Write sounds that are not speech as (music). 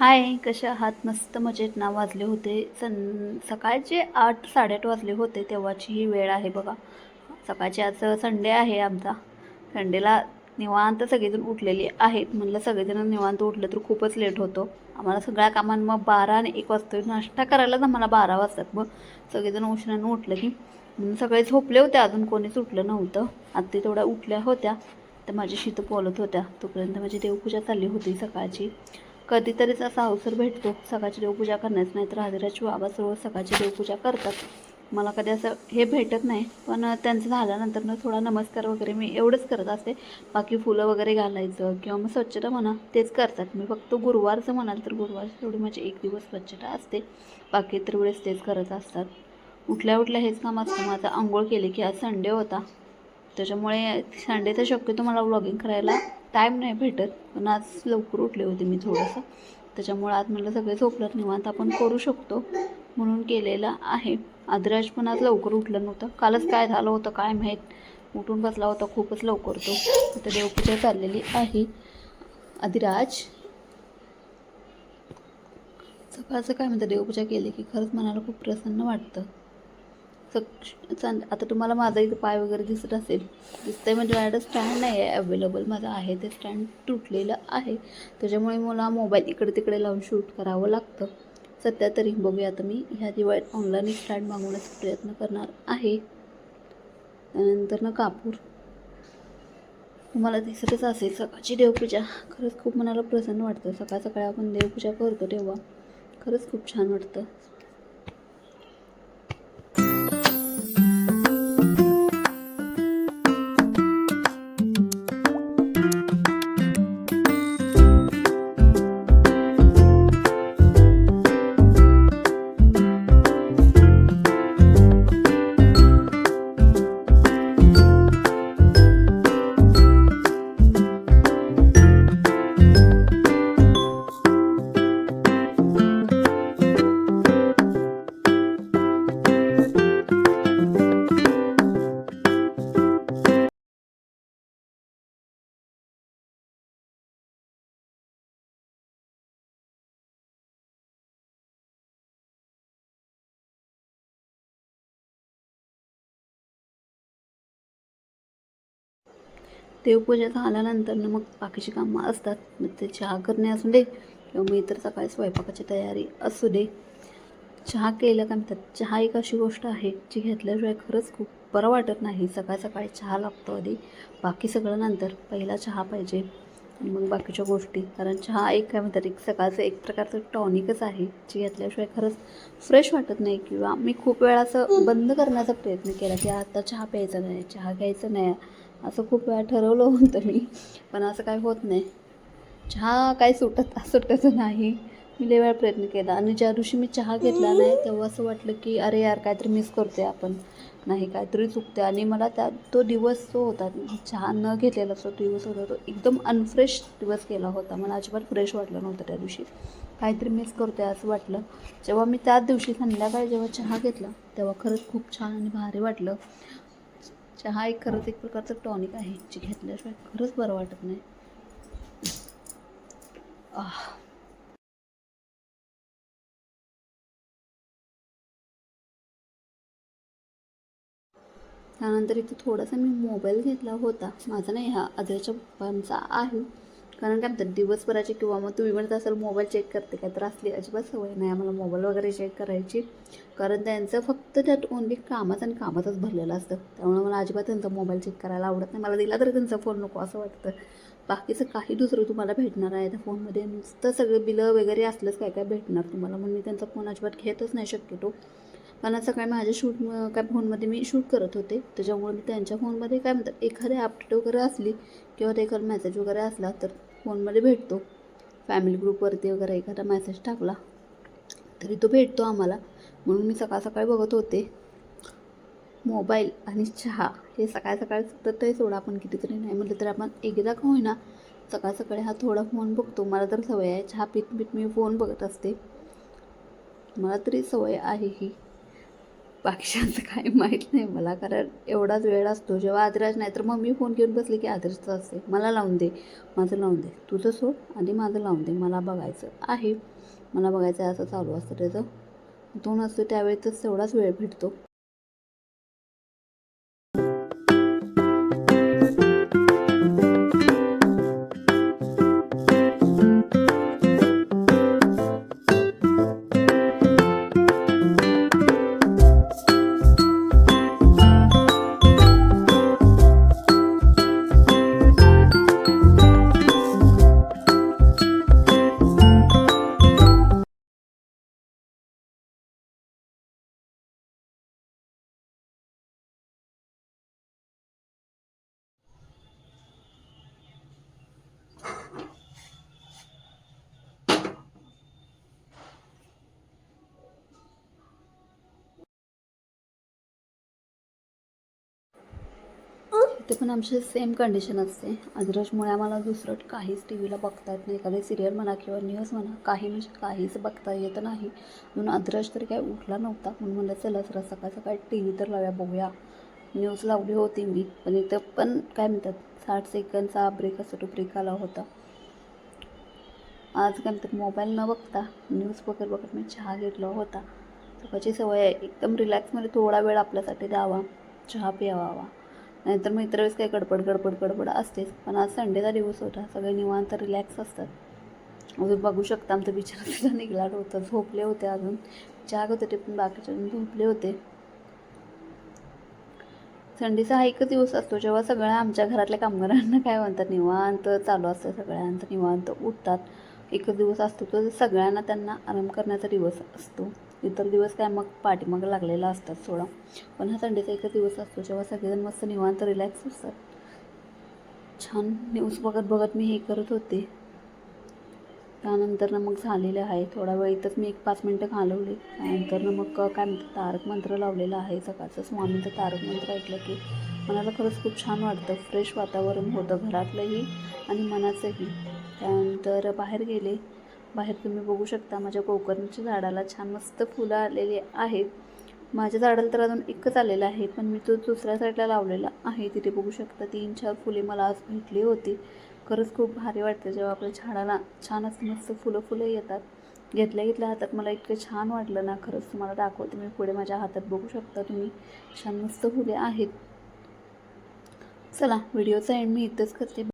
हाय कसे आहात? मस्त मजेत ना वाजले होते सं सकाळचे आठ साडेआठ वाजले होते तेव्हाची ही वेळ आहे बघा. सकाळची आज संडे आहे आमचा. संडेला निवांत सगळेजण उठलेली आहेत. म्हणलं सगळेजण निवांत उठलं तर खूपच लेट होतो. आम्हाला सगळ्या कामांना मग बारा आणि एक वाजता नाश्ता करायलाच आम्हाला बारा वाजतात. मग सगळेजण उशिरानं उठलं की म्हणून सगळे झोपले होते. अजून कोणीच उठलं नव्हतं. आता ते तेवढ्या उठल्या होत्या. तर माझ्याशी तर बोलत होत्या. तोपर्यंत माझी देवपूजा चालली होती सकाळची. कधीतरीच असा अवसर भेटतो. सकाळची देवपूजा करण्यास नाही तर हजराची बाबा सर्व सकाळची देवपूजा करतात. मला कधी असं हे भेटत नाही पण त्यांचं झाल्यानंतर ना थोडा नमस्कार वगैरे मी एवढंच करत असते. बाकी फुलं वगैरे घालायचं किंवा मग स्वच्छता म्हणा तेच करतात. मी फक्त गुरुवारचं म्हणाल तर गुरुवारची थोडी माझी एक दिवस स्वच्छता असते. बाकी इतर वेळेस तेच करत असतात. उठल्या उठल्या हेच काम असतं. माझं आंघोळ केली की आज संडे होता. त्याच्यामुळे संडे तर शक्यतो मला व्लॉगिंग करायला टाईम नाही भेटत पण आज लवकर उठले होते मी थोडंसं. त्याच्यामुळं आज म्हटलं सगळे झोपलं निवांत. आपण करू शकतो म्हणून केलेलं आहे. आदिराज पण आज लवकर उठलं नव्हतं. कालच काय झालं होतं काय माहीत? उठून बसला होता खूपच लवकर तो. आता देवपूजा चाललेली आहे. अधिराज सकाळचं काय म्हणतं? देवपूजा केली की खरंच मनाला खूप प्रसन्न वाटतं. सक्ष आता तुम्हाला माझा इथं पाय वगैरे दिसत असेल. दिसतंय म्हणजे माझ्याकडे स्टँड नाही आहे अवेलेबल माझं आहे. ते स्टँड तुटलेलं आहे. त्याच्यामुळे मला मोबाईल इकडे तिकडे लावून शूट करावं लागतं. सध्या तरी बघूया आता मी. ह्या दिवाळीत ऑनलाईन स्टँड मागवण्याचा प्रयत्न करणार आहे. त्यानंतर ना कापूर. तुम्हाला दिसतच असेल सकाळची देवपूजा. खरंच खूप मनाला प्रसन्न वाटतं. सकाळ सकाळी आपण देवपूजा करतो तेव्हा. खरंच खूप छान वाटतं. देवपूजा झाल्यानंतर ना मग बाकीची कामं असतात. मग ते चहा करणे असू दे किंवा मग इतर सकाळी स्वयंपाकाची तयारी असू दे. चहा केलं का म्हणतात चहा एक अशी गोष्ट आहे जी घेतल्याशिवाय खरंच खूप बरं वाटत नाही. सकाळ सकाळी चहा लागतो आधी बाकी सगळं नंतर पहिला चहा पाहिजे. आणि मग बाकीच्या गोष्टी. कारण चहा एक काय म्हणतात एक सकाळचं एक प्रकारचं टॉनिकच आहे जी घेतल्याशिवाय खरंच फ्रेश वाटत नाही किंवा मी खूप वेळा असं बंद करण्याचा प्रयत्न केला की आता चहा प्यायचा नाही चहा घ्यायचा नाही. असं खूप वेळा ठरवलं होतं मी पण असं काय होत नाही. चहा काय सुटत सुटत नाही. मी लय वेळा प्रयत्न केला आणि ज्या दिवशी मी चहा घेतला नाही तेव्हा असं वाटलं की अरे यार काहीतरी मिस करते आपण. नाही काहीतरी चुकते आणि मला त्या तो दिवस जो होता चहा न घेतलेला असतो दिवस होता तो एकदम अनफ्रेश दिवस केला होता. मला अजिबात फ्रेश वाटलं नव्हतं त्या दिवशी. काहीतरी मिस करते असं वाटलं. जेव्हा मी त्याच दिवशी संध्याकाळी जेव्हा चहा घेतला तेव्हा खरंच खूप छान आणि भारी वाटलं. चहा एक खरंच एक प्रकारचं टॉनिक आहे जे घेतल्याशिवाय खरंच बरं वाटत नाही. आह. त्यानंतर इथं थोडासा मी मोबाईल घेतला होता. माझा नाही हा आदरच्या पप्पांचा आहे. कारण काय म्हणतात दिवसभराचे किंवा मग तुम्ही इव्हन असेल मोबाईल चेक करते काय तर असली अजिबात सवय नाही आम्हाला मोबाईल वगैरे चेक करायची. कारण त्यांचं फक्त त्यात ओनली कामाचं आणि कामातच भरलेलं असतं. त्यामुळे मला अजिबात त्यांचा मोबाईल चेक करायला आवडत नाही. मला दिला तरी त्यांचा फोन नको असं वाटतं. बाकीचं काही दुसरं तुम्हाला भेटणार आहे. त्या फोनमध्ये नुसतं सगळं बिलं वगैरे असलंच काय काय भेटणार तुम्हाला. म्हणून मी त्यांचा फोन अजिबात घेतच नाही शक्यतो. कारण सकाळी माझ्या शूट काय फोनमध्ये मी शूट करत होते. त्याच्यामुळे मी त्यांच्या फोनमध्ये काय म्हणतात एखादी अपडेट वगैरे असली किंवा ते एखादा मेसेज वगैरे असला तर फोनमध्ये भेटतो. फॅमिली ग्रुपवरती वगैरे एखादा मेसेज टाकला तरी तो भेटतो आम्हाला. म्हणून मी सकाळ सकाळी बघत होते. मोबाईल आणि चहा हे सकाळ सकाळी सुटत तरी सोडा आपण कितीतरी नाही म्हटलं तर आपण एकदा का होईना सकाळ सकाळी हा थोडा फोन बघतो. मला तर सवय आहे चहा पीत पीत मी फोन बघत असते. मला तरी सवय आहे ही. बाकीच्यांचं काय माहीत नाही मला कारण एवढाच वेळ असतो. जेव्हा आदराज नाही तर मग मी फोन घेऊन बसले की आदिराजचं असते. मला लावून दे माझं लावून दे. तुझं सोड आणि माझं लावून दे. मला बघायचं आहे. मला बघायचं आहे असं चालू असतं त्याचं. तो नसतो त्यावेळेतच तेवढाच वेळ भेटतो. ते पण आमची सेम कंडिशन असते. अद्रजमुळे आम्हाला दुसरं काहीच टी व्हीला बघता येत नाही. एखादी सिरियल म्हणा किंवा न्यूज म्हणा काही म्हणजे काहीच बघता येत नाही. म्हणून अद्रज तरी काय उठला नव्हता. म्हणून म्हणलं चला जरा सकाळ सकाळी टी व्ही तर लावूया बघूया. न्यूज लावली होती मी. पण इथं पण काय म्हणतात साठ सेकंदचा ब्रेक असतो तो ब्रेक आला होता. आज काय म्हणतात मोबाईल न बघता न्यूज बघत बघत मी चहा घेतला होता. सकाळची सवय आहे. एकदम रिलॅक्समध्ये थोडा वेळ आपल्यासाठी द्यावा. चहा प्यावा. नाहीतर मग इतर वेळेस काही गडबड गडबड गडबड असतेच. पण आज संडेचा दिवस होता. सगळे निवांत रिलॅक्स असतात. अजून बघू शकता आमचं बिचारा (laughs) सुद्धा निघाला होता. झोपले होते अजून. जाग होते ते पण बाकीचे झोपले होते. संडेचा हा एकच दिवस असतो जेव्हा सगळ्या आमच्या घरातल्या कामगारांना काय म्हणतात निवांत चालू असतं. सगळ्यांचं निवांत उठतात. एकच दिवस असतो तो सगळ्यांना त्यांना आराम करण्याचा दिवस असतो. दिवस काय मग पाठीमागं लागलेला असतात सोडा. पण हा संडेचा एकच दिवस असतो जेव्हा सगळेजण मस्त निवांत रिलॅक्स असतात. छान न्यूज बघत बघत मी हे करत होते. त्यानंतर मग झालेलं आहे थोडा वेळ इथंच मी एक पाच मिनटं घालवली. त्यानंतर मग काय म्हणतात तारक मंत्र लावलेलं आहे. सकाळचं स्वामींचं तारक मंत्र ऐकलं की मनाला खरंच खूप छान वाटतं. फ्रेश वातावरण होतं घरातलंही आणि मनाचंही. त्यानंतर बाहेर गेले. बाहेर तुम्ही बघू शकता माझ्या गोकर्णच्या झाडाला छान मस्त फुलं आलेली आहेत. माझ्या झाडाला तर अजून एकच आलेलं आहे पण मी तो दुसऱ्या साईडला लावलेला आहे. तिथे बघू शकता तीन चार फुले मला आज भेटली होती. खरंच खूप भारी वाटतं जेव्हा आपल्या झाडाला छान असं मस्त फुलं फुलं येतात. घेतल्या घेतल्या हातात मला इतकं छान वाटलं ना खरंच तुम्हाला दाखवते मी पुढे माझ्या हातात बघू शकता तुम्ही. छान मस्त फुले आहेत. चला व्हिडिओचा एंड मी इथंच करते.